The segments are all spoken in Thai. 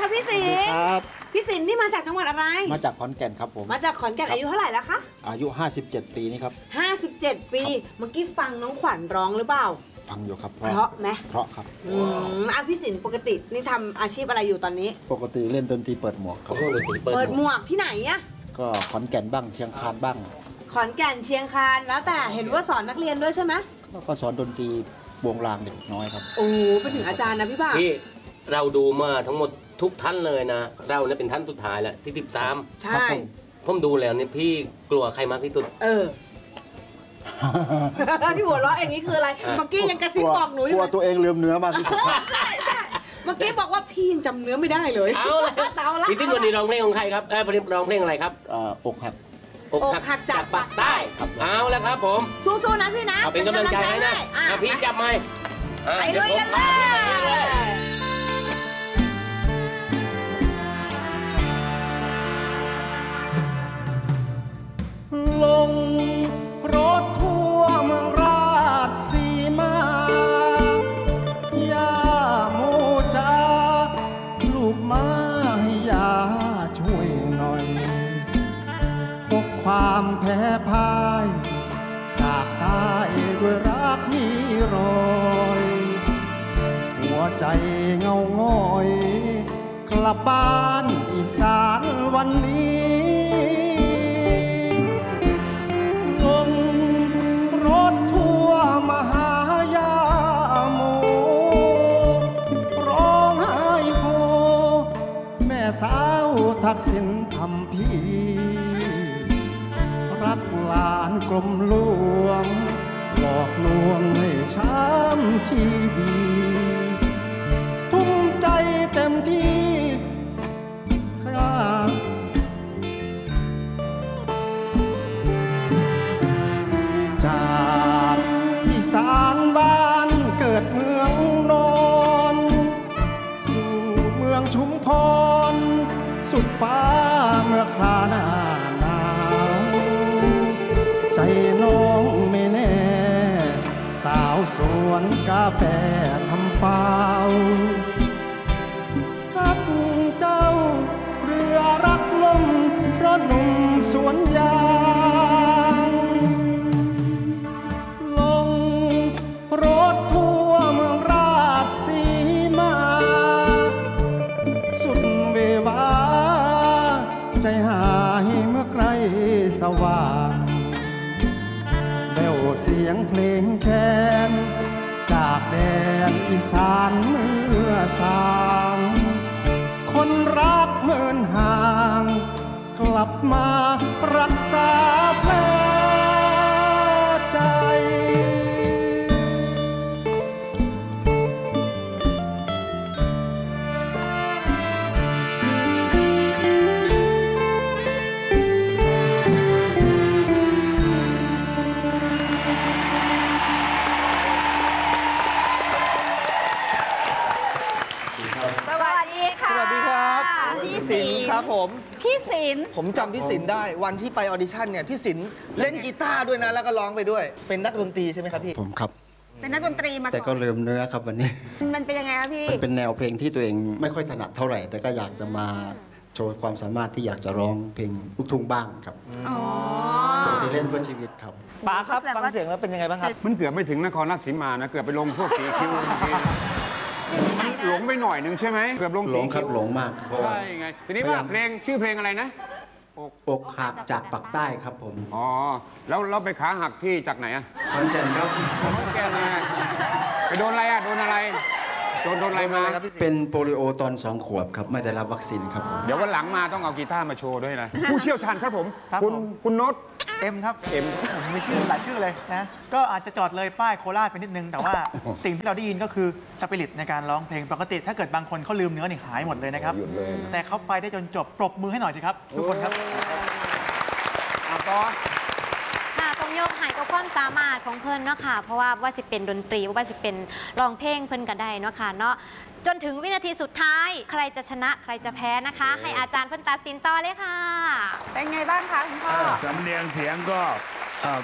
ค่ะพี่สินครับพี่สินนี่มาจากจังหวัดอะไร มาจากขอนแก่นครับผมมาจากขอนแก่นอายุเท่าไหร่แล้วคะอายุ 57 ปีนี่ครับ 57 ปีครับเมื่อกี้ฟังน้องขวัญร้องหรือเปล่าฟังอยู่ครับเพราะไหมเพราะครับอืมอะพี่สินปกตินี่ทำอาชีพอะไรอยู่ตอนนี้ ปกติเล่นดนตรีเปิดหมวกครับโอ้โหดนตรีเปิดเปิดหหมมวกวกที่ไหนอะก็ขอนแก่นบ้างเชียงคานบ้าง ขอนแก่นเชียงคานแล้วแต่เห็นว่าสอนนักเรียนด้วยใช่ไหมก็สอนดนตรีวงรางเด็กน้อยครับ โอ้โหเป็นถึงอาจารย์นะพี่บ่าวพี่เราดูมาทั้งหมด ทุกท่านเลยนะ เราเนี่ยเป็นท่านสุดท้ายแล้วที่ติดตามใช่ครับผมผมดูแล้วเนี่ยพี่กลัวใครมากที่สุด เออ ที่หัวเราะอย่างนี้คืออะไรอะเมื่อกี้ยังกระซิบบอกหนูอกลัยู่วตัวเองลืมเนื้อมากที่สุดใช่ใช่เมื่อกี้บอกว่าพี่ยังจำเนื้อไม่ได้เลยเอาละเอาละ พี่ติ้นวันนี้ร้องเพลงของใครครับเออวันนี้ร้องเพลงอะไรครับอ่าอกหัก อกหักจากปากใต้ ครับเอาแล้วครับ ผมสู้ๆนะพี่นะเอาเป็นกำลังใจให้นะอะ อะพี่จับไม้อะไปเดี๋ลุวยผมกันเลพาพี่ไปเลยย งาง้อยกลับบ้านอีสานวันนี้ลงรถทั่วมาหายาโมร้องไห้โฮแม่สาวทักษิณทำพี่ รักหลานกลมหลวง หลอกลวงให้ช้ำชีวี กิดเมืองนอนสู่เมืองชุมพร สุดฟ้าเมื่อคราหน้าหนาวใจน้องไม่แน่ สาวสวนกาแฟทำเฝ้า สว่างแววเสียงเพลงแคนจากแดนอีสานเมื่อสาง คนรักเมินห่าง กลับมารักษา ครับผมพี่สินผมจำพี่สินได้วันที่ไปออดิชั่นเนี่ยพี่สินเล่นกีตาร์ด้วยนะแล้วก็ร้องไปด้วย เป็นนักดนตรีใช่ไหมครับพี่ ผมครับ เป็นนักดนตรีมาแต่ก็ก่อนลืมเนื้อครับวันนี้ มันเป็นยังไงคะพี่ มันเป็นแนวเพลงที่ตัวเองไม่ค่อยถนัดเท่าไหร่ แต่ก็อยากจะมาโชว์ความสามารถที่อยากจะร้องเพลงลูกทุ่งบ้างครับอ๋อ ปกติเล่นเพื่อชีวิตครับ ป๋าครับ แสดงฟังว่า เสียงแล้วเป็นยังไงบ้างครับ มันเกือบไม่ถึงนครราชสีมานะ เกือบไปลงพวกสีคิ้วเมื่อกี้มัน หลงไปหน่อยหนึ่งใช่ไหมเกือบลงหลสีงครับคิ้วหลงมากเพราะว่า ใช่ไงทีนี้พยาว่ายาม เพลงชื่อเพลงอะไรนะอกหักจากปากใต้ครับผมอ๋อแล้วเราไปขาหักที่จากไหนอะขอนแก่นครับ แกมาไปโดนอะไรอะโดนอะไร โดนโดนอะไรมาโดนอะไรครับพี่สิเป็นโปลิโอตอนสองขวบครับ ไม่ได้รับวัคซีนครับผมเดี๋ยววันหลังมาต้องเอากีตาร์มาโชว์ด้วยนะ ผู้เชี่ยวชาญครับผมครับคุณผมคุณโน้ตเอ็มครับเอ็มผมมีชื่อหลายชื่อเลยนะ ก็อาจจะจอดเลยป้ายโคราชไปนิดนึง แต่ว่าสิ่งที่เราได้ยินก็คือสปิริตในการร้องเพลงปกติ ถ้าเกิดบางคนเขาลืมเนื้อนี่หายหมดเลยนะครับหยุดเลยแต่เขาไปได้จนจบปรบมือให้หน่อยสิครับ ทุกคนครับเอาต่อ ความสามารถของเพิ่นเนาะค่ะ เพราะว่าว่าสิเป็นดนตรีว่าสิเป็นร้องเพลงเพิ่นก็ได้เนาะค่ะเนาะจนถึงวินาทีสุดท้าย ใครจะชนะใครจะแพ้นะคะ ให้อาจารย์เพิ่นตัดสินต่อเลยค่ะ เป็นไงบ้างคะคุณพ่อสำเนียงเสียงก็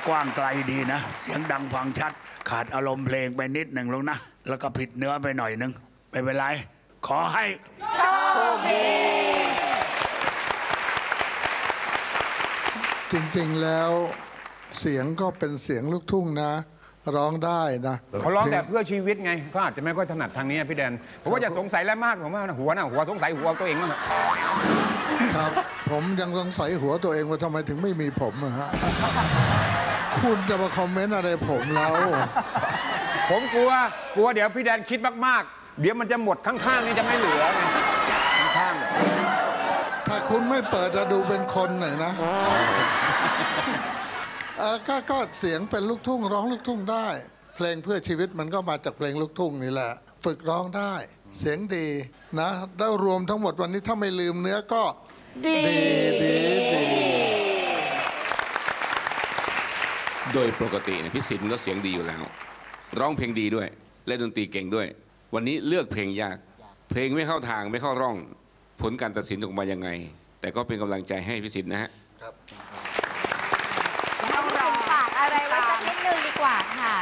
กว้างไกลดีนะ เสียงดังฟังชัด ขาดอารมณ์เพลงไปนิดหนึ่งลงนะ แล้วก็ผิดเนื้อไปหน่อยนึงไม่เป็นไร ขอให้โชคดีจริงๆแล้ว เสียงก็เป็นเสียงลูกทุ่งนะ ร้องได้นะเขาร้องแบบเพื่อชีวิตไงเขาอาจจะไม่ค่อยถนัดทางนี้พี่แดนผมว่าจะสงสัยแล้วมากผมว่าหัวน่ะหัวสงสัยหัวตัวเองมั้งอะครับ ผมยังสงสัยหัวตัวเองว่าทำไมถึงไม่มีผมอะฮะคุณจะมาคอมเมนต์อะไรผมแล้ว ผมกลัวกลัวเดี๋ยวพี่แดนคิดมากๆ เดี๋ยวมันจะหมดข้างๆนี่จะไม่เหลือไงข้างๆถ้าคุณไม่เปิดจะดูเป็นคนหน่อยนะ เออก็ก็เสียงเป็นลูกทุ่งร้องลูกทุ่งได้ เพลงเพื่อชีวิตมันก็มาจากเพลงลูกทุ่งนี่แหละ ฝึกร้องได้ เสียงดีนะแล้วรวมทั้งหมดวันนี้ถ้าไม่ลืมเนื้อก็ดีดีดีดีโดยปกติเนี่ยพี่สินก็เสียงดีอยู่แล้ว ร้องเพลงดีด้วยเล่นดนตรีเก่งด้วย วันนี้เลือกเพลงยาก เพลงไม่เข้าทางไม่เข้าร่อง ผลการตัดสินออกมายังไง แต่ก็เป็นกำลังใจให้พี่สินนะฮะให้พี่สินฝากอะไรไว้สักนิดนึงดีกว่าค่ะ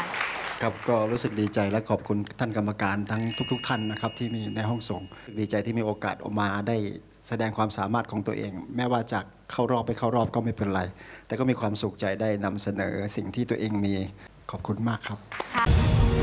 ครับก็รู้สึกดีใจและขอบคุณท่านกรรมการทั้งทุก ๆ ท่านนะครับที่มีในห้องส่งดีใจที่มีโอกาสออกมาได้แสดงความสามารถของตัวเอง แม้ว่าจากเข้ารอบไปเข้ารอบก็ไม่เป็นไร แต่ก็มีความสุขใจได้นำเสนอสิ่งที่ตัวเองมีขอบคุณมากครับค่ะ